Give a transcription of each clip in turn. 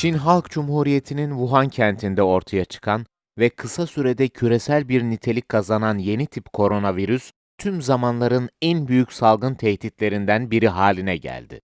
Çin Halk Cumhuriyeti'nin Wuhan kentinde ortaya çıkan ve kısa sürede küresel bir nitelik kazanan yeni tip koronavirüs, tüm zamanların en büyük salgın tehditlerinden biri haline geldi.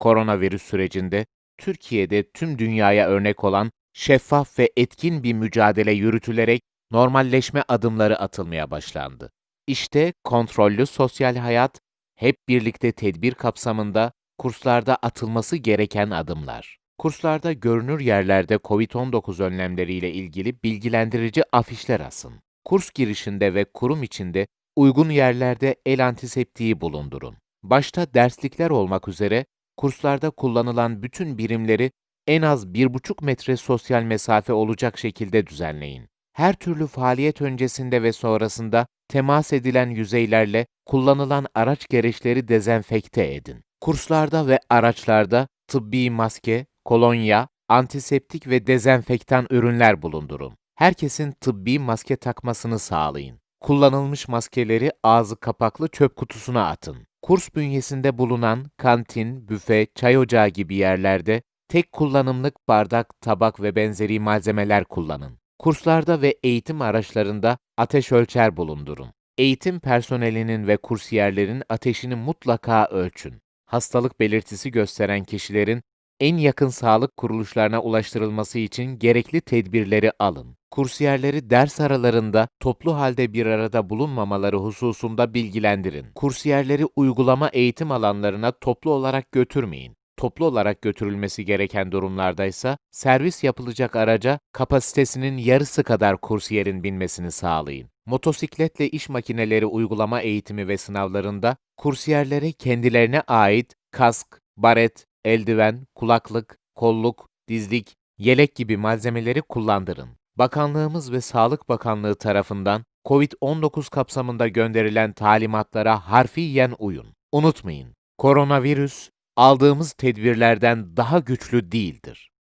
Koronavirüs sürecinde Türkiye'de tüm dünyaya örnek olan şeffaf ve etkin bir mücadele yürütülerek normalleşme adımları atılmaya başlandı. İşte kontrollü sosyal hayat, hep birlikte tedbir kapsamında kurslarda atılması gereken adımlar. Kurslarda görünür yerlerde COVID-19 önlemleriyle ilgili bilgilendirici afişler asın. Kurs girişinde ve kurum içinde uygun yerlerde el antiseptiği bulundurun. Başta derslikler olmak üzere kurslarda kullanılan bütün birimleri en az 1,5 metre sosyal mesafe olacak şekilde düzenleyin. Her türlü faaliyet öncesinde ve sonrasında temas edilen yüzeylerle kullanılan araç gereçleri dezenfekte edin. Kurslarda ve araçlarda tıbbi maske, kolonya, antiseptik ve dezenfektan ürünler bulundurun. Herkesin tıbbi maske takmasını sağlayın. Kullanılmış maskeleri ağzı kapaklı çöp kutusuna atın. Kurs bünyesinde bulunan kantin, büfe, çay ocağı gibi yerlerde tek kullanımlık bardak, tabak ve benzeri malzemeler kullanın. Kurslarda ve eğitim araçlarında ateş ölçer bulundurun. Eğitim personelinin ve kursiyerlerin ateşini mutlaka ölçün. Hastalık belirtisi gösteren kişilerin en yakın sağlık kuruluşlarına ulaştırılması için gerekli tedbirleri alın. Kursiyerleri ders aralarında toplu halde bir arada bulunmamaları hususunda bilgilendirin. Kursiyerleri uygulama eğitim alanlarına toplu olarak götürmeyin. Toplu olarak götürülmesi gereken durumlarda ise servis yapılacak araca kapasitesinin yarısı kadar kursiyerin binmesini sağlayın. Motosikletle iş makineleri uygulama eğitimi ve sınavlarında kursiyerlere kendilerine ait kask, baret, eldiven, kulaklık, kolluk, dizlik, yelek gibi malzemeleri kullandırın. Bakanlığımız ve Sağlık Bakanlığı tarafından COVID-19 kapsamında gönderilen talimatlara harfiyen uyun. Unutmayın, koronavirüs aldığımız tedbirlerden daha güçlü değildir.